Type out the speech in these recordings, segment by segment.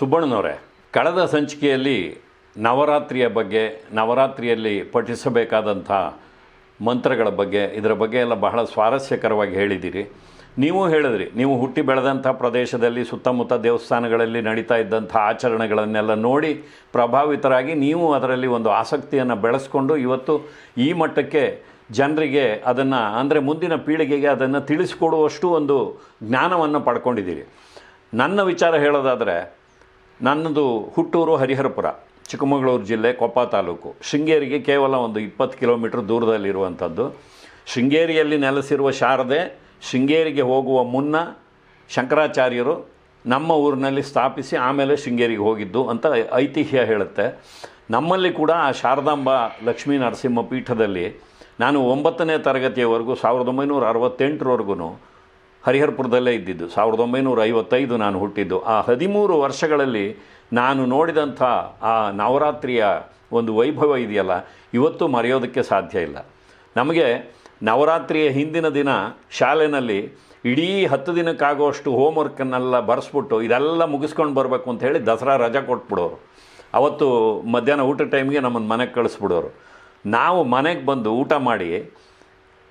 ಸುಬ್ಬಣ್ಣನವರೇ, ಕಳೆದ ಸಂಚಿಕೆಯಲ್ಲಿ ನವರಾತ್ರಿಯ ಬಗ್ಗೆ, ನವರಾತ್ರಿಯಲ್ಲಿ ಪಠಿಸಬೇಕಾದಂಥ ಮಂತ್ರಗಳ ಬಗ್ಗೆ, ಇದರ ಬಗ್ಗೆ ಎಲ್ಲ ಬಹಳ ಸ್ವಾರಸ್ಯಕರವಾಗಿ ಹೇಳಿದ್ದೀರಿ. ನೀವು ಹೇಳಿದ್ರಿ, ನೀವು ಹುಟ್ಟಿ ಬೆಳೆದಂಥ ಪ್ರದೇಶದಲ್ಲಿ, ಸುತ್ತಮುತ್ತ ದೇವಸ್ಥಾನಗಳಲ್ಲಿ ನಡೀತಾ ಇದ್ದಂಥ ಆಚರಣೆಗಳನ್ನೆಲ್ಲ ನೋಡಿ ಪ್ರಭಾವಿತರಾಗಿ ನೀವು ಅದರಲ್ಲಿ ಒಂದು ಆಸಕ್ತಿಯನ್ನು ಬೆಳೆಸ್ಕೊಂಡು ಇವತ್ತು ಈ ಮಟ್ಟಕ್ಕೆ ಜನರಿಗೆ ಅದನ್ನು, ಅಂದರೆ ಮುಂದಿನ ಪೀಳಿಗೆಗೆ ಅದನ್ನು ತಿಳಿಸ್ಕೊಡುವಷ್ಟು ಒಂದು ಜ್ಞಾನವನ್ನು ಪಡ್ಕೊಂಡಿದ್ದೀರಿ. ನನ್ನ ವಿಚಾರ ಹೇಳೋದಾದರೆ ನನ್ನದು ಹುಟ್ಟೂರು ಹರಿಹರಪುರ, ಚಿಕ್ಕಮಗಳೂರು ಜಿಲ್ಲೆ ಕೊಪ್ಪ ತಾಲೂಕು. ಶೃಂಗೇರಿಗೆ ಕೇವಲ ಒಂದು ಇಪ್ಪತ್ತು ಕಿಲೋಮೀಟ್ರ್ ದೂರದಲ್ಲಿರುವಂಥದ್ದು. ಶೃಂಗೇರಿಯಲ್ಲಿ ನೆಲೆಸಿರುವ ಶಾರದೆ, ಶೃಂಗೇರಿಗೆ ಹೋಗುವ ಮುನ್ನ ಶಂಕರಾಚಾರ್ಯರು ನಮ್ಮ ಊರಿನಲ್ಲಿ ಸ್ಥಾಪಿಸಿ ಆಮೇಲೆ ಶೃಂಗೇರಿಗೆ ಹೋಗಿದ್ದು ಅಂತ ಐತಿಹ್ಯ ಹೇಳುತ್ತೆ. ನಮ್ಮಲ್ಲಿ ಕೂಡ ಆ ಶಾರದಾಂಬ ಲಕ್ಷ್ಮೀ ನರಸಿಂಹ ಪೀಠದಲ್ಲಿ ನಾನು ಒಂಬತ್ತನೇ ತರಗತಿಯವರೆಗೂ, ಸಾವಿರದ ಒಂಬೈನೂರ ಅರವತ್ತೆಂಟರವರೆಗೂ ಹರಿಹರಪುರದಲ್ಲೇ ಇದ್ದಿದ್ದು. ಸಾವಿರದ ಒಂಬೈನೂರ ಐವತ್ತೈದು ನಾನು ಹುಟ್ಟಿದ್ದು. ಆ ಹದಿಮೂರು ವರ್ಷಗಳಲ್ಲಿ ನಾನು ನೋಡಿದಂಥ ಆ ನವರಾತ್ರಿಯ ಒಂದು ವೈಭವ ಇದೆಯಲ್ಲ, ಇವತ್ತು ಮರೆಯೋದಕ್ಕೆ ಸಾಧ್ಯ ಇಲ್ಲ. ನಮಗೆ ನವರಾತ್ರಿಯ ಹಿಂದಿನ ದಿನ ಶಾಲೆಯಲ್ಲಿ ಇಡೀ ಹತ್ತು ದಿನಕ್ಕಾಗುವಷ್ಟು ಹೋಮ್ವರ್ಕನ್ನೆಲ್ಲ ಬರೆಸ್ಬಿಟ್ಟು ಇದೆಲ್ಲ ಮುಗಿಸ್ಕೊಂಡು ಬರಬೇಕು ಅಂತ ಹೇಳಿ ದಸರಾ ರಜೆ ಕೊಟ್ಬಿಡೋರು. ಅವತ್ತು ಮಧ್ಯಾಹ್ನ ಊಟ ಟೈಮ್ಗೆ ನಮ್ಮನ್ನು ಮನೆಗೆ ಕಳಿಸ್ಬಿಡೋರು. ನಾವು ಮನೆಗೆ ಬಂದು ಊಟ ಮಾಡಿ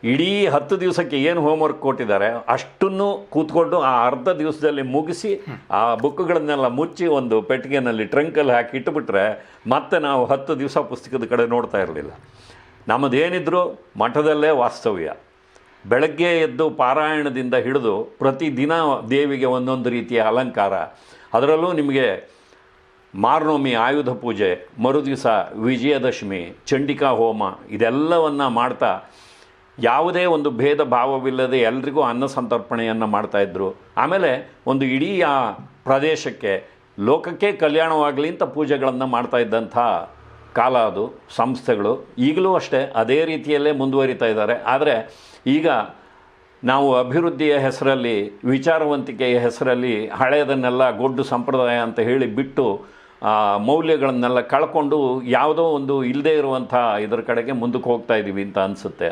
ಇಡೀ ಹತ್ತು ದಿವಸಕ್ಕೆ ಏನು ಹೋಮ್ವರ್ಕ್ ಕೊಟ್ಟಿದ್ದಾರೆ, ಅಷ್ಟನ್ನು ಕೂತ್ಕೊಂಡು ಆ ಅರ್ಧ ದಿವಸದಲ್ಲಿ ಮುಗಿಸಿ ಆ ಬುಕ್ಗಳನ್ನೆಲ್ಲ ಮುಚ್ಚಿ ಒಂದು ಪೆಟ್ಟಿಗೆನಲ್ಲಿ ಟ್ರಂಕಲ್ಲಿ ಹಾಕಿ ಇಟ್ಟುಬಿಟ್ರೆ ಮತ್ತೆ ನಾವು ಹತ್ತು ದಿವಸ ಪುಸ್ತಕದ ಕಡೆ ನೋಡ್ತಾ ಇರಲಿಲ್ಲ. ನಮ್ಮದೇನಿದ್ರು ಮಠದಲ್ಲೇ ವಾಸ್ತವ್ಯ. ಬೆಳಗ್ಗೆ ಎದ್ದು ಪಾರಾಯಣದಿಂದ ಹಿಡಿದು ಪ್ರತಿದಿನ ದೇವಿಗೆ ಒಂದೊಂದು ರೀತಿಯ ಅಲಂಕಾರ. ಅದರಲ್ಲೂ ನಿಮಗೆ ಮಾರ್ನೋಮಿ ಆಯುಧ ಪೂಜೆ, ಮರುದಿವಸ ವಿಜಯದಶಮಿ ಚಂಡಿಕಾ ಹೋಮ ಇದೆಲ್ಲವನ್ನು ಮಾಡ್ತಾ ಯಾವುದೇ ಒಂದು ಭೇದ ಭಾವವಿಲ್ಲದೆ ಎಲ್ರಿಗೂ ಅನ್ನ ಸಂತರ್ಪಣೆಯನ್ನು ಮಾಡ್ತಾಯಿದ್ರು ಆಮೇಲೆ ಒಂದು ಇಡೀ ಆ ಪ್ರದೇಶಕ್ಕೆ, ಲೋಕಕ್ಕೆ ಕಲ್ಯಾಣವಾಗಲಿ ಅಂತ ಪೂಜೆಗಳನ್ನು ಮಾಡ್ತಾ ಇದ್ದಂಥ ಕಾಲ ಅದು, ಸಂಸ್ಥೆಗಳು. ಈಗಲೂ ಅಷ್ಟೇ, ಅದೇ ರೀತಿಯಲ್ಲೇ ಮುಂದುವರಿತಾ ಇದ್ದಾರೆ. ಆದರೆ ಈಗ ನಾವು ಅಭಿವೃದ್ಧಿಯ ಹೆಸರಲ್ಲಿ, ವಿಚಾರವಂತಿಕೆಯ ಹೆಸರಲ್ಲಿ ಹಳೆಯದನ್ನೆಲ್ಲ ಗೊಡ್ಡು ಸಂಪ್ರದಾಯ ಅಂತ ಹೇಳಿ ಬಿಟ್ಟು ಮೌಲ್ಯಗಳನ್ನೆಲ್ಲ ಕಳ್ಕೊಂಡು ಯಾವುದೋ ಒಂದು ಇಲ್ಲದೇ ಇರುವಂಥ ಇದರ ಕಡೆಗೆ ಮುಂದಕ್ಕೆ ಹೋಗ್ತಾ ಇದ್ದೀವಿ ಅಂತ ಅನಿಸುತ್ತೆ.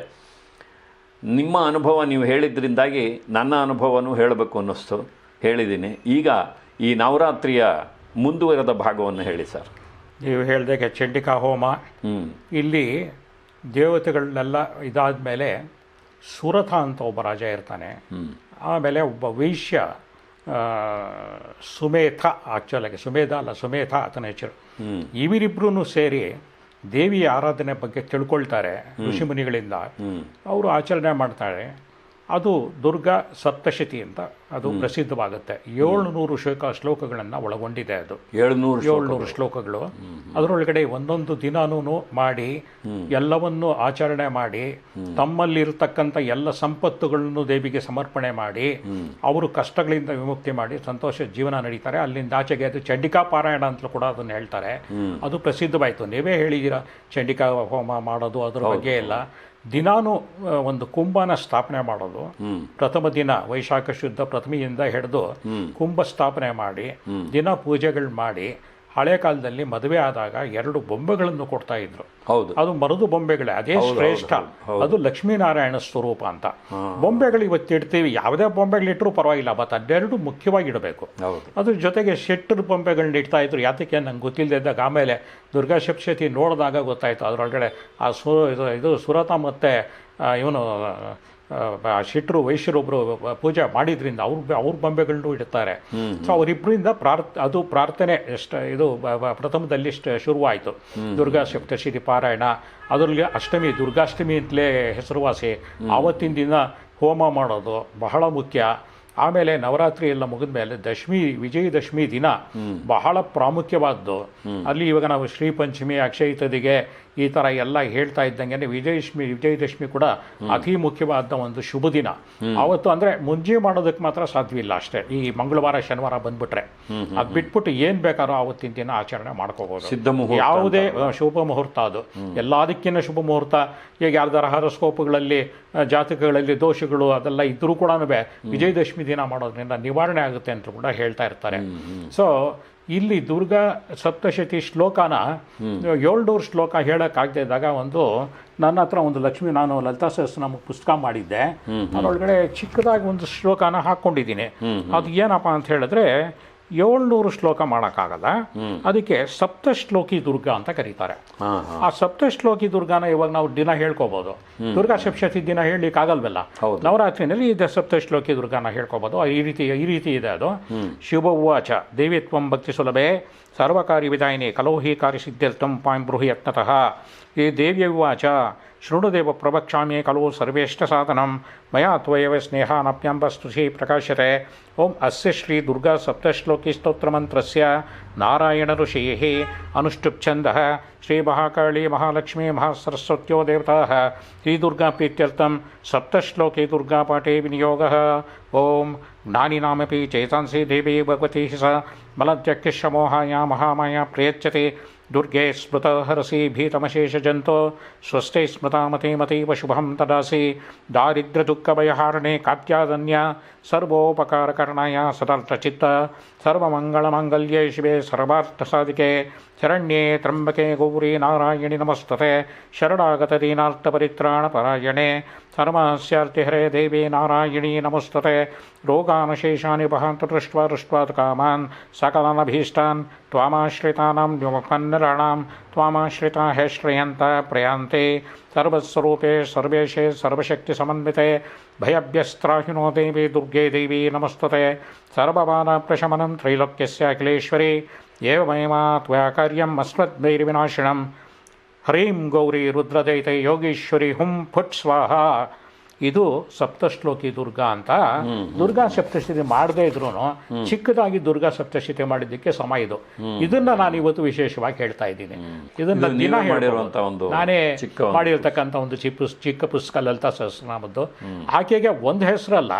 ನಿಮ್ಮ ಅನುಭವ ನೀವು ಹೇಳಿದ್ರಿಂದಾಗಿ ನನ್ನ ಅನುಭವನೂ ಹೇಳಬೇಕು ಅನ್ನಿಸ್ತು. ಹೇಳಿದ್ದೀನಿ. ಈಗ ಈ ನವರಾತ್ರಿಯ ಮುಂದುವರೆದ ಭಾಗವನ್ನು ಹೇಳಿ ಸರ್. ನೀವು ಹೇಳಿದಾಗೆ ಚಂಡಿಕಾ ಹೋಮ. ಇಲ್ಲಿ ದೇವತೆಗಳನ್ನೆಲ್ಲ ಇದಾದ ಮೇಲೆ ಸುರಥ ಅಂತ ಒಬ್ಬ ರಾಜ ಇರ್ತಾನೆ. ಆಮೇಲೆ ಒಬ್ಬ ವೈಶ್ಯ ಸುಮೇಥಾ ಸುಮೇಧ ಆಕ್ಚುಲಾಗಿ ಸುಮೇಧ ಅಲ್ಲ ಸುಮೇಧ ಆತನ ಹೆಸರು. ಇವರಿಬ್ಬರೂ ಸೇರಿ ದೇವಿಯ ಆರಾಧನೆ ಬಗ್ಗೆ ತಿಳ್ಕೊಳ್ತಾರೆ ಋಷಿಮುನಿಗಳಿಂದ ಅವರು ಆಚರಣೆ ಮಾಡ್ತಾರೆ. ಅದು ದುರ್ಗಾ ಸಪ್ತಶತಿ ಅಂತ ಅದು ಪ್ರಸಿದ್ಧವಾಗುತ್ತೆ. ಏಳ್ನೂರು ಶ್ಲೋಕ ಶ್ಲೋಕಗಳನ್ನು ಒಳಗೊಂಡಿದೆ ಅದು. ಏಳ್ನೂರು ಏಳ್ನೂರು ಶ್ಲೋಕಗಳು. ಅದರೊಳಗಡೆ ಒಂದೊಂದು ದಿನಾನೂ ಮಾಡಿ ಎಲ್ಲವನ್ನು ಆಚರಣೆ ಮಾಡಿ ತಮ್ಮಲ್ಲಿರತಕ್ಕಂಥ ಎಲ್ಲ ಸಂಪತ್ತುಗಳನ್ನು ದೇವಿಗೆ ಸಮರ್ಪಣೆ ಮಾಡಿ ಅವರು ಕಷ್ಟಗಳಿಂದ ವಿಮುಕ್ತಿ ಮಾಡಿ ಸಂತೋಷ ಜೀವನ ನಡೀತಾರೆ. ಅಲ್ಲಿಂದ ಆಚೆಗೆ ಅದು ಚಂಡಿಕಾ ಪಾರಾಯಣ ಅಂತಲೂ ಕೂಡ ಅದನ್ನು ಹೇಳ್ತಾರೆ. ಅದು ಪ್ರಸಿದ್ಧವಾಯಿತು. ನೀವೇ ಹೇಳಿದ್ದೀರಾ ಚಂಡಿಕಾ ಹೋಮ ಮಾಡೋದು ಅದ್ರ ಬಗ್ಗೆ ಎಲ್ಲ. ದಿನಾನು ಒಂದು ಕುಂಭನ ಸ್ಥಾಪನೆ ಮಾಡೋದು. ಪ್ರಥಮ ದಿನ ವೈಶಾಖ ಶುದ್ಧ ಪ್ರಥಮೆಯಿಂದ ಹಿಡಿದು ಕುಂಭ ಸ್ಥಾಪನೆ ಮಾಡಿ ದಿನ ಪೂಜೆಗಳು ಮಾಡಿ ಹಳೆ ಕಾಲದಲ್ಲಿ ಮದುವೆ ಆದಾಗ ಎರಡು ಬೊಂಬೆಗಳನ್ನು ಕೊಡ್ತಾ ಇದ್ರು. ಹೌದು. ಅದು ಮರದು ಬೊಂಬೆಗಳೇ ಅದೇ ಶ್ರೇಷ್ಠ. ಅದು ಲಕ್ಷ್ಮೀನಾರಾಯಣ ಸ್ವರೂಪ ಅಂತ. ಬೊಂಬೆಗಳು ಇವತ್ತು ಇಡ್ತೀವಿ ಯಾವುದೇ ಬೊಂಬೆಗಳಿಟ್ಟರೂ ಪರವಾಗಿಲ್ಲ ಬಟ್ ಅದೆರಡು ಮುಖ್ಯವಾಗಿ ಇಡಬೇಕು. ಅದ್ರ ಜೊತೆಗೆ ಶೆಟ್ಟರ್ ಬೊಂಬೆಗಳನ್ನ ಇಡ್ತಾ ಇದ್ರು. ಯಾತಕ್ಕೆ ನಂಗೆ ಗೊತ್ತಿಲ್ಲದಿದ್ದಾಗ ಆಮೇಲೆ ದುರ್ಗಾ ಸಪ್ತಶತಿ ನೋಡಿದಾಗ ಗೊತ್ತಾಯಿತು. ಅದರೊಳಗಡೆ ಆ ಸು ಇದು ಸುರತ ಮತ್ತು ಇವನು ಶೆಟ್ಟರು ವೈಶ್ಯರೊಬ್ಬರು ಪೂಜೆ ಮಾಡಿದ್ರಿಂದ ಅವ್ರ ಅವ್ರ ಬೊಂಬೆಗಳನ್ನು ಇಡ್ತಾರೆ. ಸೊ ಅವರಿಬ್ಬರಿಂದ ಪ್ರಾರ್ಥ ಅದು ಪ್ರಾರ್ಥನೆ ಎಷ್ಟು ಇದು ಪ್ರಥಮದಲ್ಲಿ ಶುರುವಾಯಿತು. ದುರ್ಗಾ ಸಪ್ತಶತಿ ಪಾರಾಯಣ ಅದರಲ್ಲಿ ಅಷ್ಟಮಿ ದುರ್ಗಾಷ್ಟಮಿ ಅಂತಲೇ ಹೆಸರುವಾಸಿ. ಆವತ್ತಿನ ದಿನ ಹೋಮ ಮಾಡೋದು ಬಹಳ ಮುಖ್ಯ. ಆಮೇಲೆ ನವರಾತ್ರಿ ಎಲ್ಲ ಮುಗಿದ ಮೇಲೆ ದಶಮಿ ವಿಜಯದಶಮಿ ದಿನ ಬಹಳ ಪ್ರಾಮುಖ್ಯವಾದ್ದು. ಅಲ್ಲಿ ಇವಾಗ ನಾವು ಶ್ರೀ ಪಂಚಮಿ ಅಕ್ಷಯ ತದಿಗೆ ಈ ಥರ ಎಲ್ಲ ಹೇಳ್ತಾ ಇದ್ದಂಗೆ ವಿಜಯದಶಮಿ ವಿಜಯದಶಮಿ ಕೂಡ ಅತಿ ಮುಖ್ಯವಾದ ಒಂದು ಶುಭ ದಿನ. ಅವತ್ತು ಅಂದರೆ ಮುಂಜೆ ಮಾಡೋದಕ್ಕೆ ಮಾತ್ರ ಸಾಧ್ಯವಿಲ್ಲ ಅಷ್ಟೇ. ಈ ಮಂಗಳವಾರ ಶನಿವಾರ ಬಂದ್ಬಿಟ್ರೆ. ಅದು ಬಿಟ್ಬಿಟ್ಟು ಏನು ಬೇಕಾದ್ರೂ ಆವತ್ತಿನ ದಿನ ಆಚರಣೆ ಮಾಡ್ಕೋಬೋದು. ಸಿದ್ಧ ಮುಹೂರ್ತ ಯಾವುದೇ ಶುಭ ಮುಹೂರ್ತ ಅದು. ಎಲ್ಲದಕ್ಕಿಂತ ಶುಭ ಮುಹೂರ್ತ ಈಗ ಯಾರ್ದಾರ ಹಾರೋಸ್ಕೋಪ್ಗಳಲ್ಲಿ ಜಾತಕಗಳಲ್ಲಿ ದೋಷಗಳು ಅದೆಲ್ಲ ಇದ್ರೂ ಕೂಡ ವಿಜಯದಶಮಿ ದಿನ ಮಾಡೋದ್ರಿಂದ ನಿವಾರಣೆ ಆಗುತ್ತೆ ಅಂತ ಕೂಡ ಹೇಳ್ತಾ ಇರ್ತಾರೆ. ಸೊ ಇಲ್ಲಿ ದುರ್ಗಾ ಸಪ್ತಶತಿ ಶ್ಲೋಕನ ಏಳ್ನೂರು ಶ್ಲೋಕ ಹೇಳೋಕ್ಕಾಗದೇ ಇದ್ದಾಗ ಒಂದು ನನ್ನ ಹತ್ರ ಒಂದು ಲಕ್ಷ್ಮಿ ನಾನು ಲಲಿತಾ ಸಹಸ್ರನಾಮ ಪುಸ್ತಕ ಮಾಡಿದ್ದೆ. ಅದರೊಳಗಡೆ ಚಿಕ್ಕದಾಗಿ ಒಂದು ಶ್ಲೋಕನ ಹಾಕ್ಕೊಂಡಿದ್ದೀನಿ ಅದು ಏನಪ್ಪ ಅಂತ ಹೇಳಿದ್ರೆ ಏಳ್ನೂರು ಶ್ಲೋಕ ಮಾಡೋಕ್ಕಾಗಲ್ಲ. ಅದಕ್ಕೆ ಸಪ್ತಶ್ಲೋಕಿ ದುರ್ಗಾ ಅಂತ ಕರೀತಾರೆ. ಆ ಸಪ್ತಶ್ಲೋಕಿ ದುರ್ಗಾನ ಇವಾಗ ನಾವು ದಿನ ಹೇಳ್ಕೋಬಹುದು ದುರ್ಗಾ ಸಪ್ತಶತಿ ದಿನ ಹೇಳಲಿಕ್ಕೆ ಆಗಲ್ವಲ್ಲ? ಹೌದು. ನವರಾತ್ರಿನಲ್ಲಿ ಇದೆ ಸಪ್ತಶ್ಲೋಕಿ ದುರ್ಗಾನ ಹೇಳ್ಕೋಬಹುದು ಈ ರೀತಿ ಈ ರೀತಿ ಇದೆ ಅದು. ಶಿವ ಉವಾಚ ದೇವಿತ್ವಂ ಭಕ್ತಿ ಸುಲಭೆ ಸರ್ವಕಾರಿ ವಿದಾಯಿನಿ ಕಲೋಹಿ ಕಾರ್ಯಸಿದ್ಧ್ಯರ್ಥಂ ಪಾಂ ಬ್ರೂಹಿ ಯತ್ನತಃ. ಈ ದೇವಿಯ ಉವಾಚ शृणुदेव प्रवक्षा प्रवक्ष्याम्ये खलु प्रकाशते ओं अस् श्री दुर्गा ओम् नारायण ऋषि नारायणऋषेः श्री श्रीमहाकाळी महालक्ष्मी महासरस्वतो देवता महासरस्वत्यो देवताः। श्रीदुर्गाप्रीत्यर्थं सप्तश्लोके दुर्गापाठे विनियोग। ओं ज्ञानिनामपि चेतांसि देवी भगवती स। मलत्यक्षमोहाया महामाया प्रयच्छते। ವಿನಿಯೋಗಃ ಓಂ ಜ್ಞಾನಿನಾಮಪಿ ಚೇತಾಂಸಿ ದೇವಿ ಭಗವತಿ ಸ ಮಲತ್ಯಕ್ಕಿಶಮೋಹಾಯ ಮಹಾಮಾಯ ಪ್ರಯಚ್ಯತೆ ದುರ್ಗೆ ಸ್ಮೃತ ಹರಸಿ ಭೀತಮಶೇಷಜಂತೋ ಸ್ವಸ್ಥೆ ಸ್ಮೃತಾಮತಿ ಮತೀವ ಶುಭಂ ತದಾಸಿ ದಾರಿದ್ರ್ಯದುಃಖಭಯಹಾರಣೆ ಕಾತ್ಯಾದನ್ಯ सर्वास्यार्तिहरे देवी नारायणी नमस्तते। रोगानशेषानि वहन्तु दृष्ट्वा दृष्ट्वा कामान् सकलनभीष्टान् त्वामाश्रितानां व्युमुखन्नराणां त्वामाश्रिता हे श्रियन्त प्रयान्ते। सर्वस्वरूपे सर्वेशे सर्वशक्तिसमन्विते। भयव्यस्त्राहिनो देवी दुर्गे देवी नमस्तते। सर्वबाधाप्रशमनं त्रैलोक्यस्य अखिलेश्वरी। एवमेमा त्वया कार्यम् अस्मद्वैर्विनाशिनम्। ದೇವಿ ದುರ್ಗೆ ದೇವಿ ನಮಸ್ತತೆ ಸರ್ವಮಾನಪ್ರಶಮನಂ ತ್ರೈಲೋಕ್ಯಸ್ಯ ಅಖಿಲೇಶ್ವರಿ ಇದು ಸಪ್ತಶ್ಲೋಕಿ ದುರ್ಗಾ ಅಂತ. ದುರ್ಗಾ ಸಪ್ತಶತಿ ಮಾಡದೇ ಇದ್ರು ಚಿಕ್ಕದಾಗಿ ದುರ್ಗಾ ಸಪ್ತಶತಿ ಮಾಡಿದ್ದಕ್ಕೆ ಸಮ ಇದು. ಇದನ್ನ ನಾನು ಇವತ್ತು ವಿಶೇಷವಾಗಿ ಹೇಳ್ತಾ ಇದ್ದೀನಿ. ಇದನ್ನ ಇದು ದಿನ ಒಂದು ನಾನೇ ಮಾಡಿರ್ತಕ್ಕಂತ ಒಂದು- ಮಾಡಿರ್ತಕ್ಕಂಥ ಒಂದು ಚಿಕ್ಕ ಚಿಕ್ಕ ಪುಸ್ತಕ ಲಲಿತಾ ಸಹಸ್ರನಾಮದ್ದು. ಆಕೆಗೆ ಒಂದು ಹೆಸರಲ್ಲ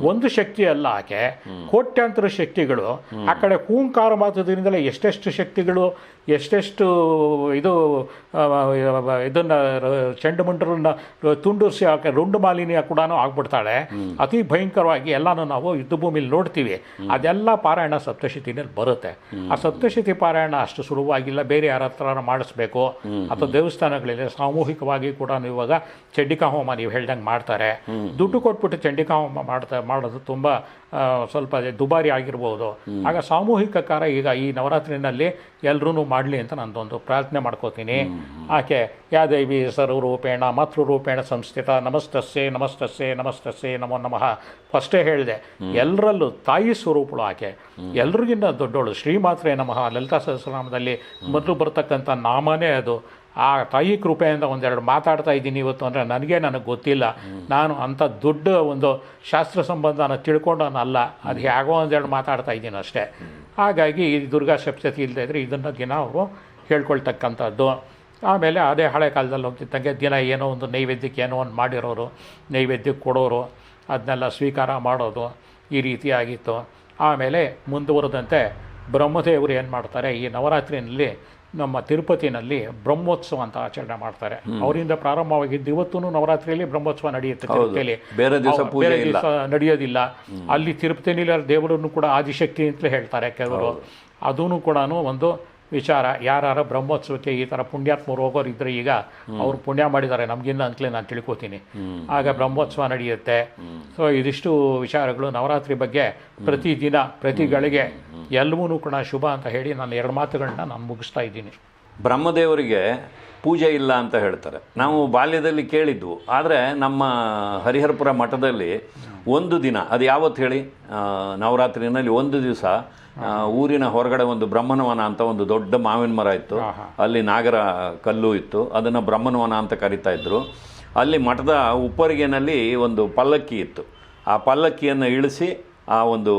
ಒಂದು ಶಕ್ತಿ ಅಲ್ಲ ಆಕೆ. ಕೋಟ್ಯಾಂತರ ಶಕ್ತಿಗಳು. ಆ ಕಡೆ ಹೂಂಕಾರ ಮಾತ್ರದಿಂದಲೇ ಎಷ್ಟೆಷ್ಟು ಶಕ್ತಿಗಳು ಎಷ್ಟೆಷ್ಟು ಇದು ಇದನ್ನ ಚಂಡಮುಂಡರನ್ನ ತುಂಡರಿಸಿ ಆಕೆ ರುಂಡು ಮಾಲಿನ್ಯ ಕೂಡ ಆಗ್ಬಿಡ್ತಾಳೆ. ಅತಿ ಭಯಂಕರವಾಗಿ ಎಲ್ಲಾನು ನಾವು ಯುದ್ಧ ಭೂಮಿಲಿ ನೋಡ್ತೀವಿ. ಅದೆಲ್ಲ ಪಾರಾಯಣ ಸಪ್ತಶತಿನಲ್ಲಿ ಬರುತ್ತೆ. ಆ ಸಪ್ತಶತಿ ಪಾರಾಯಣ ಅಷ್ಟು ಸುಲಭವಾಗಿಲ್ಲ. ಬೇರೆ ಯಾರ ಹತ್ರ ಮಾಡಿಸ್ಬೇಕು ಅಥವಾ ದೇವಸ್ಥಾನಗಳಲ್ಲಿ ಸಾಮೂಹಿಕವಾಗಿ ಕೂಡ ಇವಾಗ ಚಂಡಿಕಾ ಹೋಮ ನೀವು ಹೇಳ್ದಂಗೆ ಮಾಡ್ತಾರೆ. ದುಡ್ಡು ಕೊಟ್ಬಿಟ್ಟು ಚಂಡಿಕಾ ಹೋಮ ಮಾಡ್ತಾ ಮಾಡೋದು ತುಂಬ ಸ್ವಲ್ಪ ದುಬಾರಿ ಆಗಿರ್ಬೋದು. ಆಗ ಸಾಮೂಹಿಕ ಕಾರ ಈಗ ಈ ನವರಾತ್ರಿನಲ್ಲಿ ಎಲ್ಲರೂ ಮಾಡಲಿ ಅಂತ ನಂದೊಂದು ಪ್ರಾರ್ಥನೆ ಮಾಡ್ಕೋತೀನಿ. ಆಕೆ ಯಾ ದೇವಿ ಸರ್ವರೂಪೇಣ ಮಾತೃರೂಪೇಣ ಸಂಸ್ಥಿತ ನಮಸ್ತಸ್ಸೆ ನಮಸ್ತಸ್ಸೆ ನಮಸ್ತಸ್ಸೆ, ನಮೋ ನಮಃ. ಫಸ್ಟೇ ಹೇಳಿದೆ, ಎಲ್ಲರಲ್ಲೂ ತಾಯಿ ಸ್ವರೂಪಳು ಆಕೆ. ಎಲ್ರಿಗಿಂತ ದೊಡ್ಡವಳು ಶ್ರೀಮಾತ್ರೆ ನಮಃ, ಲಲಿತಾ ಸಹಸ್ರನಾಮದಲ್ಲಿ ಮೊದಲು ಬರ್ತಕ್ಕಂಥ ನಾಮನೇ ಅದು. ಆ ತಾಯಿ ಕೃಪೆಯಿಂದ ಒಂದೆರಡು ಮಾತಾಡ್ತಾ ಇದ್ದೀನಿ ಇವತ್ತು ಅಂದರೆ ನನಗೆ ನನಗೆ ಗೊತ್ತಿಲ್ಲ. ನಾನು ಅಂಥ ದೊಡ್ಡ ಒಂದು ಶಾಸ್ತ್ರ ಸಂಬಂಧನ ತಿಳ್ಕೊಂಡವನಲ್ಲ ಅದು ಹೇಗೋ ಒಂದೆರಡು ಮಾತಾಡ್ತಾ ಇದ್ದೀನಿ ಅಷ್ಟೇ. ಹಾಗಾಗಿ ಈ ದುರ್ಗಾ ಸಪ್ತತಿ ಇಲ್ಲದೆ ಇದ್ದರೆ ಇದನ್ನು ದಿನ ಅವರು ಹೇಳ್ಕೊಳ್ತಕ್ಕಂಥದ್ದು. ಆಮೇಲೆ ಅದೇ ಹಳೆ ಕಾಲದಲ್ಲಿ ಹೋಗ್ತಿದ್ದಂಗೆ ದಿನ ಏನೋ ಒಂದು ನೈವೇದ್ಯಕ್ಕೆ ಏನೋ ಒಂದು ಮಾಡಿರೋರು ನೈವೇದ್ಯಕ್ಕೆ ಕೊಡೋರು ಅದನ್ನೆಲ್ಲ ಸ್ವೀಕಾರ ಮಾಡೋದು ಈ ರೀತಿಯಾಗಿತ್ತು ಆಮೇಲೆ ಮುಂದುವರೆದಂತೆ ಬ್ರಹ್ಮದೇವರು ಏನು ಮಾಡ್ತಾರೆ ಈ ನವರಾತ್ರಿನಲ್ಲಿ ನಮ್ಮ ತಿರುಪತಿನಲ್ಲಿ ಬ್ರಹ್ಮೋತ್ಸವ ಅಂತ ಆಚರಣೆ ಮಾಡ್ತಾರೆ. ಅವರಿಂದ ಪ್ರಾರಂಭವಾಗಿದ್ದು ಇವತ್ತೂ ನವರಾತ್ರಿಯಲ್ಲಿ ಬ್ರಹ್ಮೋತ್ಸವ ನಡೆಯುತ್ತೆ ತಿರುಪತಿಯಲ್ಲಿ ಬೇರೆ ದಿವಸ ನಡೆಯೋದಿಲ್ಲ. ಅಲ್ಲಿ ತಿರುಪತಿನಲ್ಲಿ ದೇವರನ್ನು ಕೂಡ ಆದಿಶಕ್ತಿ ಅಂತಲೇ ಹೇಳ್ತಾರೆ ಕೆಲವರು. ಅದೂ ಕೂಡ ಒಂದು ವಿಚಾರ ಯಾರು ಬ್ರಹ್ಮೋತ್ಸವಕ್ಕೆ ಈ ಥರ ಪುಣ್ಯಾತ್ಮರು ಹೋಗೋರು ಇದ್ದರೆ ಈಗ ಅವರು ಪುಣ್ಯ ಮಾಡಿದ್ದಾರೆ ನಮಗಿಂದ ಅಂತಲೇ ನಾನು ತಿಳ್ಕೊತೀನಿ. ಆಗ ಬ್ರಹ್ಮೋತ್ಸವ ನಡೆಯುತ್ತೆ. ಸೊ ಇದಿಷ್ಟು ವಿಚಾರಗಳು ನವರಾತ್ರಿ ಬಗ್ಗೆ ಪ್ರತಿ ದಿನ ಪ್ರತಿ ಗಳಿಗೆ ಎಲ್ಲವೂ ಕೂಡ ಶುಭ ಅಂತ ಹೇಳಿ ನಾನು ಎರಡು ಮಾತುಗಳನ್ನ ನಾನು ಮುಗಿಸ್ತಾ ಇದ್ದೀನಿ. ಬ್ರಹ್ಮದೇವರಿಗೆ ಪೂಜೆ ಇಲ್ಲ ಅಂತ ಹೇಳ್ತಾರೆ. ನಾವು ಬಾಲ್ಯದಲ್ಲಿ ಕೇಳಿದ್ವು. ಆದರೆ ನಮ್ಮ ಹರಿಹರಪುರ ಮಠದಲ್ಲಿ ಒಂದು ದಿನ ಅದು ಯಾವತ್ತು ಹೇಳಿ? ನವರಾತ್ರಿಯಲ್ಲಿ ನವರಾತ್ರಿನಲ್ಲಿ ಒಂದು ದಿವಸ ಊರಿನ ಹೊರಗಡೆ ಒಂದು ಬ್ರಹ್ಮನವನ ಅಂತ ಒಂದು ದೊಡ್ಡ ಮಾವಿನ ಮರ ಇತ್ತು. ಅಲ್ಲಿ ನಾಗರ ಕಲ್ಲು ಇತ್ತು. ಅದನ್ನು ಬ್ರಹ್ಮನವನ ಅಂತ ಕರಿತಾ ಇದ್ರು. ಅಲ್ಲಿ ಮಠದ ಉಪ್ಪರಿಗೆನಲ್ಲಿ ಒಂದು ಪಲ್ಲಕ್ಕಿ ಇತ್ತು. ಆ ಪಲ್ಲಕ್ಕಿಯನ್ನು ಇಳಿಸಿ ಆ ಒಂದು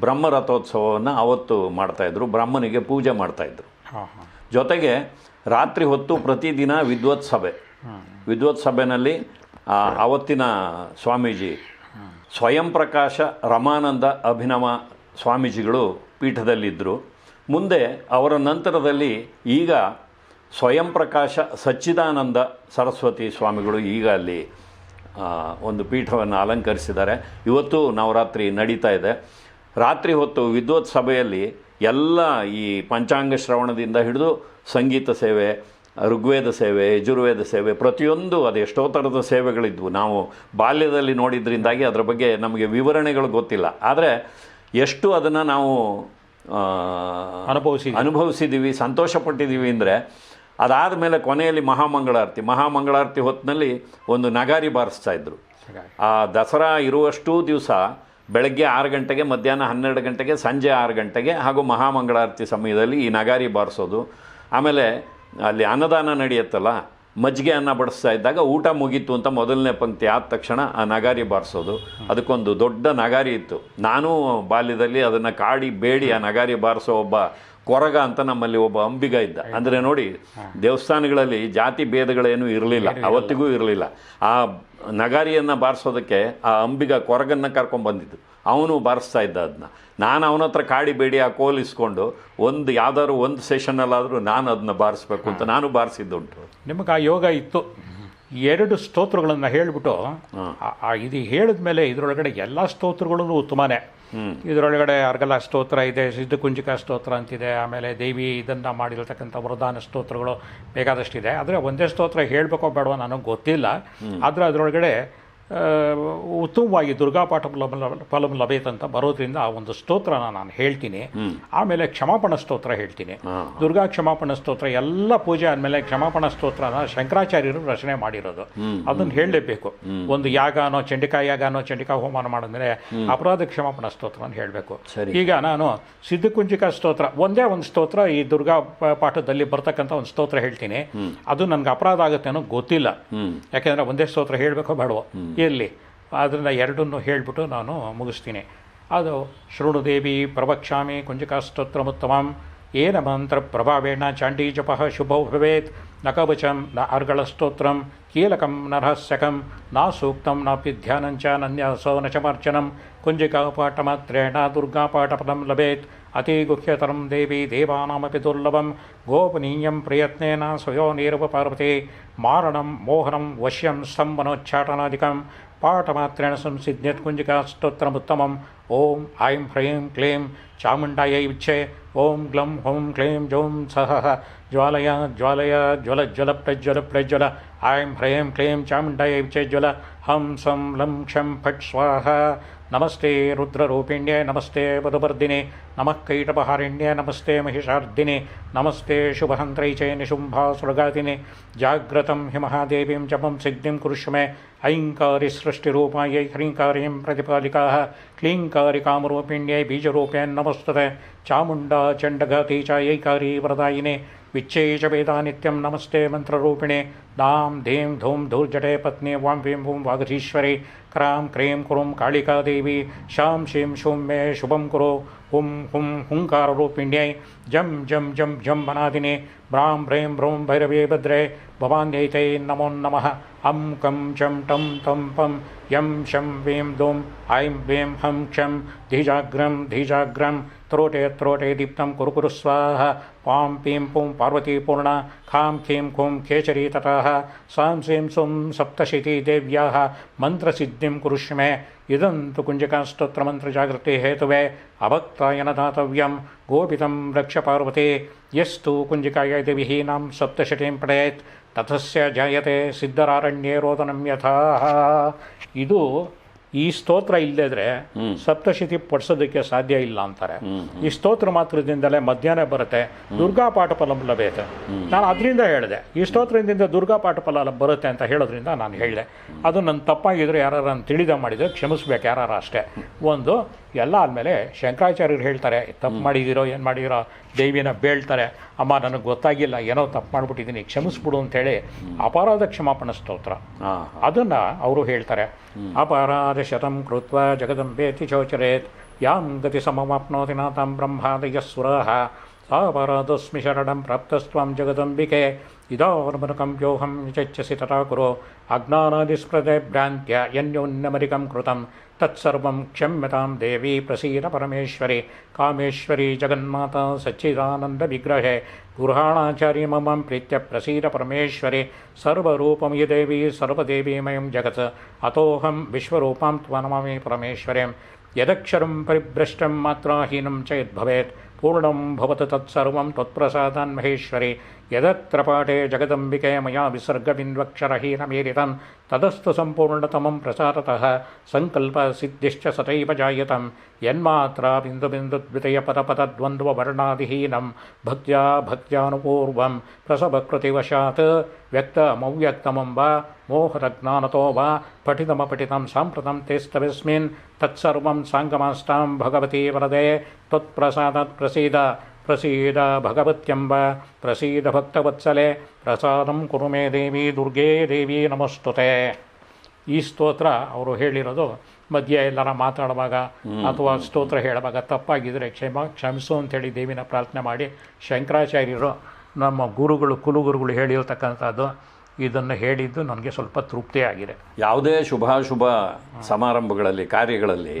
ಬ್ರಹ್ಮ ರಥೋತ್ಸವವನ್ನು ಅವತ್ತು ಮಾಡ್ತಾಯಿದ್ರು ಬ್ರಹ್ಮನಿಗೆ ಪೂಜೆ ಮಾಡ್ತಾಯಿದ್ರು ಜೊತೆಗೆ ರಾತ್ರಿ ಹೊತ್ತು ಪ್ರತಿದಿನ ವಿದ್ವತ್ ಸಭೆ. ವಿದ್ವತ್ ಸಭೆಯಲ್ಲಿ ಆ, ಅವತ್ತಿನ ಸ್ವಾಮೀಜಿ ಸ್ವಯಂ ಪ್ರಕಾಶ ರಮಾನಂದ ಅಭಿನವ ಸ್ವಾಮೀಜಿಗಳು ಪೀಠದಲ್ಲಿದ್ದರು. ಮುಂದೆ ಅವರ ನಂತರದಲ್ಲಿ ಈಗ ಸ್ವಯಂ ಪ್ರಕಾಶ ಸಚ್ಚಿದಾನಂದ ಸರಸ್ವತಿ ಸ್ವಾಮಿಗಳು ಈಗ ಅಲ್ಲಿ ಒಂದು ಪೀಠವನ್ನು ಅಲಂಕರಿಸಿದ್ದಾರೆ. ಇವತ್ತು ನವರಾತ್ರಿ ನಡೀತಾ ಇದೆ. ರಾತ್ರಿ ಹೊತ್ತು ವಿದ್ವತ್ ಸಭೆಯಲ್ಲಿ ಎಲ್ಲ ಈ ಪಂಚಾಂಗ ಶ್ರವಣದಿಂದ ಹಿಡಿದು ಸಂಗೀತ ಸೇವೆ ಋಗ್ವೇದ ಸೇವೆ ಯಜುರ್ವೇದ ಸೇವೆ ಪ್ರತಿಯೊಂದು ಅದು ಎಷ್ಟೋ ಥರದ ಸೇವೆಗಳಿದ್ವು. ನಾವು ಬಾಲ್ಯದಲ್ಲಿ ನೋಡಿದ್ರಿಂದಾಗಿ ಅದರ ಬಗ್ಗೆ ನಮಗೆ ವಿವರಣೆಗಳು ಗೊತ್ತಿಲ್ಲ. ಆದರೆ ಎಷ್ಟು ಅದನ್ನು ನಾವು ಅನುಭವಿಸಿ ಅನುಭವಿಸಿದ್ದೀವಿ. ಸಂತೋಷಪಟ್ಟಿದ್ದೀವಿ ಸಂತೋಷ ಪಟ್ಟಿದ್ದೀವಿ ಅಂದರೆ ಅದಾದ ಮೇಲೆ ಕೊನೆಯಲ್ಲಿ ಮಹಾಮಂಗಳಾರತಿ. ಮಹಾಮಂಗಳಾರತಿ ಹೊತ್ತಿನಲ್ಲಿ ಒಂದು ನಗಾರಿ ಬಾರಿಸ್ತಾ ಇದ್ದರು ಆ ದಸರಾ ಇರುವಷ್ಟು ದಿವಸ ಬೆಳಗ್ಗೆ ಆರು ಗಂಟೆಗೆ ಮಧ್ಯಾಹ್ನ ಹನ್ನೆರಡು ಗಂಟೆಗೆ ಸಂಜೆ ಆರು ಗಂಟೆಗೆ ಹಾಗೂ ಮಹಾಮಂಗಳಾರತಿ ಸಮಯದಲ್ಲಿ ಈ ನಗಾರಿ ಬಾರಿಸೋದು. ಆಮೇಲೆ ಅಲ್ಲಿ ಅನ್ನದಾನ ನಡೆಯುತ್ತಲ್ಲ ಮಜ್ಜಿಗೆ ಅನ್ನ ಬಡಿಸ್ತಾ ಇದ್ದಾಗ ಊಟ ಮುಗೀತು ಅಂತ ಮೊದಲನೇ ಪಂಕ್ತಿ ಆದ ತಕ್ಷಣ ಆ ನಗಾರಿ ಬಾರಿಸೋದು. ಅದಕ್ಕೊಂದು ದೊಡ್ಡ ನಗಾರಿ ಇತ್ತು. ನಾನು ಬಾಲ್ಯದಲ್ಲಿ ಅದನ್ನು ಕಾಡಿ ಬೇಡಿ ಆ ನಗಾರಿ ಬಾರಿಸೋ ಒಬ್ಬ ಕೊರಗ ಅಂತ ನಮ್ಮಲ್ಲಿ ಒಬ್ಬ ಅಂಬಿಗ ಇದ್ದ. ಅಂದರೆ ನೋಡಿ ದೇವಸ್ಥಾನಗಳಲ್ಲಿ ಜಾತಿ ಭೇದಗಳೇನೂ ಇರಲಿಲ್ಲ. ಅವತ್ತಿಗೂ ಇರಲಿಲ್ಲ. ಆ ನಗಾರಿಯನ್ನು ಬಾರಿಸೋದಕ್ಕೆ ಆ ಅಂಬಿಗ ಕೊರಗನ್ನು ಕರ್ಕೊಂಡು ಬಂದಿದ್ದು ಅವನು ಬಾರಿಸ್ತಾ ಇದ್ದ ಅದನ್ನ ನಾನು ಅವನ ಹತ್ರ ಕಾಡಿ ಬೇಡಿ ಆ ಕೋಲ್ ಇಸ್ಕೊಂಡು ಒಂದು ಯಾವ್ದಾದ್ರು ಒಂದು ಸೆಷನ್ನಲ್ಲಾದರೂ ನಾನು ಅದನ್ನ ಬಾರಿಸ್ಬೇಕು ಅಂತ ನಾನು ಬಾರಿಸಿದ್ದುಂಟು. ನಿಮಗೆ ಆ ಯೋಗ ಇತ್ತು. ಎರಡು ಸ್ತೋತ್ರಗಳನ್ನು ಹೇಳಿಬಿಟ್ಟು ಇದು ಹೇಳಿದ ಮೇಲೆ ಇದರೊಳಗಡೆ ಎಲ್ಲ ಸ್ತೋತ್ರಗಳೂ ಉತ್ತಮನೇ. ಇದರೊಳಗಡೆ ಅರ್ಗಲ ಸ್ತೋತ್ರ ಇದೆ ಸಿದ್ಧಕುಂಜಿಕ ಸ್ತೋತ್ರ ಅಂತಿದೆ ಆಮೇಲೆ ದೇವಿ ಇದನ್ನು ಮಾಡಿರ್ತಕ್ಕಂಥ ವರದಾನ ಸ್ತೋತ್ರಗಳು ಬೇಕಾದಷ್ಟಿದೆ. ಆದರೆ ಒಂದೇ ಸ್ತೋತ್ರ ಹೇಳಬೇಕೋ ಬೇಡವೋ ನನಗೆ ಗೊತ್ತಿಲ್ಲ. ಆದರೆ ಅದರೊಳಗಡೆ ಉತ್ತಮವಾಗಿ ದುರ್ಗಾಪಾಠ ಫಲಂ ಲಭೇತ್ ಅಂತ ಬರೋದ್ರಿಂದ ಆ ಒಂದು ಸ್ತೋತ್ರನ ನಾನು ಹೇಳ್ತೀನಿ. ಆಮೇಲೆ ಕ್ಷಮಾಪಣ ಸ್ತೋತ್ರ ಹೇಳ್ತೀನಿ. ದುರ್ಗಾ ಕ್ಷಮಾಪಣ ಸ್ತೋತ್ರ ಎಲ್ಲ ಪೂಜೆ ಆದಮೇಲೆ ಕ್ಷಮಾಪಣ ಸ್ತೋತ್ರನ ಶಂಕರಾಚಾರ್ಯರು ರಚನೆ ಮಾಡಿರೋದು. ಅದನ್ನು ಹೇಳಲೇಬೇಕು. ಒಂದು ಯಾಗನೋ ಚಂಡಿಕಾ ಯಾಗನೋ ಚಂಡಿಕಾ ಹೋಮಾನ ಮಾಡಿದ್ರೆ ಅಪರಾಧ ಕ್ಷಮಾಪಣ ಸ್ತೋತ್ರನ ಹೇಳಬೇಕು. ಸರಿ. ಈಗ ನಾನು ಸಿದ್ಧಕುಂಜಿಕಾ ಸ್ತೋತ್ರ ಒಂದೇ ಒಂದು ಸ್ತೋತ್ರ ಈ ದುರ್ಗಾ ಪಾಠದಲ್ಲಿ ಬರ್ತಕ್ಕಂಥ ಒಂದು ಸ್ತೋತ್ರ ಹೇಳ್ತೀನಿ. ಅದು ನನಗೆ ಅಪರಾಧ ಆಗುತ್ತೆ ಅನ್ನೋ ಗೊತ್ತಿಲ್ಲ. ಯಾಕೆಂದರೆ ಒಂದೇ ಸ್ತೋತ್ರ ಹೇಳಬೇಕೋ ಬೇಡವೋ. ಇರಲಿ. ಆದ್ದರಿಂದ ಎರಡನ್ನು ಹೇಳಿಬಿಟ್ಟು ನಾನು ಮುಗಿಸ್ತೀನಿ. ಅದು ಶೃಣುದೇವಿ ಪ್ರವಕ್ಷಾಮಿ ಕುಂಜಿಕಾ ಸ್ತೋತ್ರಮುತ್ತಮಂ ಏನ ಮಂತ್ರ ಪ್ರಭಾವೇಣ ಚಾಂಡೀ ಜಪ ಶುಭೋ ಭವೇತ್. ನ ಕವಚಂ ನ ಅರ್ಗಳ ಸ್ತೋತ್ರಂ ಕೀಲಕಂ ನ ರಹಸ್ಯಕಂ. ನ ಸೂಕ್ತಂ ನಾಪಿ ಧ್ಯಾನಂಚ ನನ್ಯಾಸೋ ನ ಚಮರ್ಚನಂ. ಕುಂಜಿಕಾ ಪಾಠಮಾತ್ರೇಣ ದುರ್ಗಾ ಪದಂ ಲಭೇತ್. అతిగుహ్యతరం దేవి దేవానామపి దుర్లభం గోపనీయం ప్రయత్నేన స్వయోనిరుప పార్వతే మారణం మోహనం వశ్యం స్తంభనోచ్చాటనాదికం పాఠమాత్రేణ సంసిద్ధ్యత్కుంజికా స్తోత్రముత్తమం ఓం ఐం హ్రీం క్లీం చాముండాయై విచ్చే ఓం గ్లం హోం క్లీం జోం సహ జ్వాలయ జ్వాలయ జ్వల జ్వల ప్రజ్వల ప్రజ్వల ఐం హ్రీం క్లీం చాముండాయై విచ్చే జ్వల హం సం లం క్షం ఫట్ స్వాహ नमस्ते रुद्ररूपिण्ये, नमस्ते वधुवर्दिने नमः कैटपहारिण्ये, नमस्ते महिषार्दिने, नमस्ते शुभहन्त्रै च निशुम्भासुरगातिने जाग्रतं हि महादेवीं जपं सिद्धिं कुरुष्व मे ऐङ्कारिसृष्टिरूपायै ह्रीङ्कारीं प्रतिपालिकाः क्लीङ्कारिकामरूपिण्यै बीजरूपेण नमस्तते, चामुण्डा चण्डघाती च वरदायिने विच्छेचवेदा नित्यं नमस्ते मन्त्ररूपिणे दां धीं धूं धूर्जटे पत्नी वां वीं वूं वागधीश्वरी, क्रां क्रीं कुरुं कालिकादेवी, शां शीं शूं मे शुभं कुरु, हुं हुं हुङ्काररूपिण्यै, जं जं जं जं मनादिने, ब्रां भ्रें भ्रूं भैरवे भद्रे भवान्यै नमो नमः। अं कं चं टं तं पं यं शं वीं दुं ऐं वीं हं क्षं धीजाग्रं धीजाग्रं त्रोटे त्रोटे दीप्तं कुरु कुरु स्वाहा, पां पीं पुं पार्वती पूर्णा, खां खीं खुं खेचरी ततः, सां सीं सुं सप्तशती देव्याः मन्त्रसिद्धिं कुरुष्व मे इदं तु कुञ्जकास्तोत्रमन्त्रजागृते हेतुवे, अभक्ताय न दातव्यं, गोपितं रक्ष पार्वते, यस्तु कुञ्जिकायै देविहीनां सप्तशतीं पठेत्, ततस्य जायते ಸಿದ್ಧರಾರಣ್ಯೇ ರೋದನಂ ಯಥಾ ಇದು ಈ ಸ್ತೋತ್ರ ಇಲ್ಲದ್ರೆ ಸಪ್ತಶತಿ ಪಡಿಸೋದಕ್ಕೆ ಸಾಧ್ಯ ಇಲ್ಲ ಅಂತಾರೆ. ಈ ಸ್ತೋತ್ರ ಮಾತ್ರದಿಂದಲೇ ಮಧ್ಯಾಹ್ನ ಬರುತ್ತೆ. ದುರ್ಗಾ ಪಾಠ ಫಲ ಲಭ್ಯತೆ. ನಾನು ಅದರಿಂದ ಹೇಳಿದೆ. ಈ ಸ್ತೋತ್ರದಿಂದ ದುರ್ಗಾ ಪಾಠ ಫಲ ಬರುತ್ತೆ ಅಂತ ಹೇಳೋದ್ರಿಂದ ನಾನು ಹೇಳಿದೆ. ಅದು ನನ್ನ ತಪ್ಪಾಗಿದ್ರೆ ಯಾರು ನಾನು ತಿಳಿದ ಮಾಡಿದ್ರೆ ಕ್ಷಮಿಸ್ಬೇಕು ಯಾರು ಅಷ್ಟೇ. ಒಂದು ಎಲ್ಲ ಆದಮೇಲೆ ಶಂಕರಾಚಾರ್ಯರು ಹೇಳ್ತಾರೆ ತಪ್ಪು ಮಾಡಿದಿರೋ ಏನು ಮಾಡಿದಿರೋ ದೇವಿನ ಬೇಳ್ತಾರೆ ಅಮ್ಮ ನನಗೆ ಗೊತ್ತಾಗಿಲ್ಲ ಏನೋ ತಪ್ಪು ಮಾಡಿಬಿಟ್ಟಿದ್ದೀನಿ ಕ್ಷಮಿಸ್ಬಿಡು ಅಂತೇಳಿ ಅಪರಾಧ ಕ್ಷಮಾಪಣ ಸ್ತೋತ್ರ. ಅದನ್ನು ಅವರು ಹೇಳ್ತಾರೆ. ಅಪರಾಧ ಶತಂ ಕೃತ್ವ ಜಗದಂಬೇತಿ ಚೋಚರೇತ್. ಯಾಂ ಗತಿ ಸಮಮಾಪ್ನೋತಿ ನಾತಾಂ ಬ್ರಹ್ಮಾದಯ सापराधस्मि शरणं प्राप्तस्त्वं जगदम्बिके। इदामृकं योऽहं यचसि तथा कुरु। अज्ञानादिस्मृते भ्रान्त्या यन्योन्नमरिकं कृतं। तत्सर्वं क्षम्यतां देवी प्रसीद परमेश्वरि। कामेश्वरी जगन्माता सच्चिदानन्दविग्रहे। गुरुहाणाचार्य मम प्रीत्य प्रसीद परमेश्वरि। सर्वरूपं हि देवी, सर्वदेवीमयं जगत्। अतोऽहं विश्वरूपां त्वनमामि परमेश्वरीं। यदक्षरं परिभ्रष्टं मात्राहीनं च यद्भवेत्। पूर्णं भवतु तत्सर्वं त्वत्प्रसादान् महेश्वरे యదత్ర పాఠే జగదంబికే మయా విసర్గవిన్వక్షరహీనమీరితం. తదస్తు సంపూర్ణతమం ప్రసారత సంకల్పసిద్ధిశ్చ సతైవ జాయతం. యన్మాత్రా బిందుబిందుద్వితయ పదపదద్వంద్వవర్ణాదిహీనం భక్త్యా భక్త్యానుపూర్వం ప్రసభకృతివశాత్ వ్యక్తమవ్యక్తమం వా మోహరజ్ఞానతో వా పఠితమపఠితం సాంప్రతం తేస్తవిస్మిన్ తత్సర్వం సాంగమాష్టాం భగవతీ వరదే త్వత్ప్రసాదత్ప్రసీద ಪ್ರಸೀದ ಭಗವತ್ಯಂಬ ಪ್ರಸೀದ ಭಕ್ತವತ್ಸಲೆ ಪ್ರಸಾದಂ ಕುರು ಮೇ ದೇವಿ ದುರ್ಗೇ ದೇವಿ ನಮಸ್ತುತೆ ಈ ಸ್ತೋತ್ರ ಅವರು ಹೇಳಿರೋದು ಮಧ್ಯ ಎಲ್ಲರ ಮಾತಾಡುವಾಗ ಅಥವಾ ಸ್ತೋತ್ರ ಹೇಳುವಾಗ ತಪ್ಪಾಗಿದ್ದರೆ ಕ್ಷಮ ಕ್ಷಮಿಸು ಅಂತೇಳಿ ದೇವಿನ ಪ್ರಾರ್ಥನೆ ಮಾಡಿ ಶಂಕರಾಚಾರ್ಯರು ನಮ್ಮ ಗುರುಗಳು ಕುಲುಗುರುಗಳು ಹೇಳಿರ್ತಕ್ಕಂಥದ್ದು ಇದನ್ನು ಹೇಳಿದ್ದು ನನಗೆ ಸ್ವಲ್ಪ ತೃಪ್ತಿಯಾಗಿದೆ. ಯಾವುದೇ ಶುಭಾಶುಭ ಸಮಾರಂಭಗಳಲ್ಲಿ ಕಾರ್ಯಗಳಲ್ಲಿ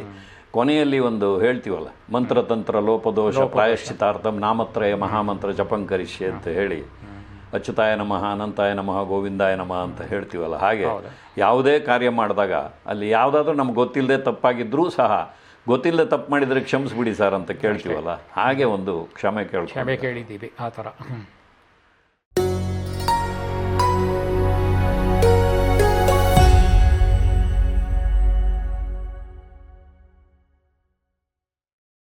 ಕೊನೆಯಲ್ಲಿ ಒಂದು ಹೇಳ್ತೀವಲ್ಲ? ಮಂತ್ರತಂತ್ರ ಲೋಪದೋಷ ಪ್ರಾಯಶ್ಚಿತಾರ್ಥಂ ನಾಮತ್ರಯ ಮಹಾಮಂತ್ರ ಜಪಂಕರಿಷ್ಯೆ ಅಂತ ಹೇಳಿ. ಅಚ್ಯುತಾಯ ನಮಃ ಅನಂತಾಯ ನಮಃ ಗೋವಿಂದಾಯ ನಮಃ ಅಂತ ಹೇಳ್ತೀವಲ್ಲ? ಹಾಗೆ ಯಾವುದೇ ಕಾರ್ಯ ಮಾಡಿದಾಗ ಅಲ್ಲಿ ಯಾವುದಾದ್ರೂ ನಮ್ಗೆ ಗೊತ್ತಿಲ್ಲದೆ ತಪ್ಪಾಗಿದ್ರೂ ಸಹ ಗೊತ್ತಿಲ್ಲದೆ ತಪ್ಪು ಮಾಡಿದರೆ ಕ್ಷಮಿಸ್ಬಿಡಿ ಸರ್ ಅಂತ ಕೇಳ್ತೀವಲ್ಲ? ಹಾಗೆ ಒಂದು ಕ್ಷಮೆ ಕೇಳಿ ಕ್ಷಮೆ ಕೇಳಿದ್ದೀವಿ ಆ ಥರ.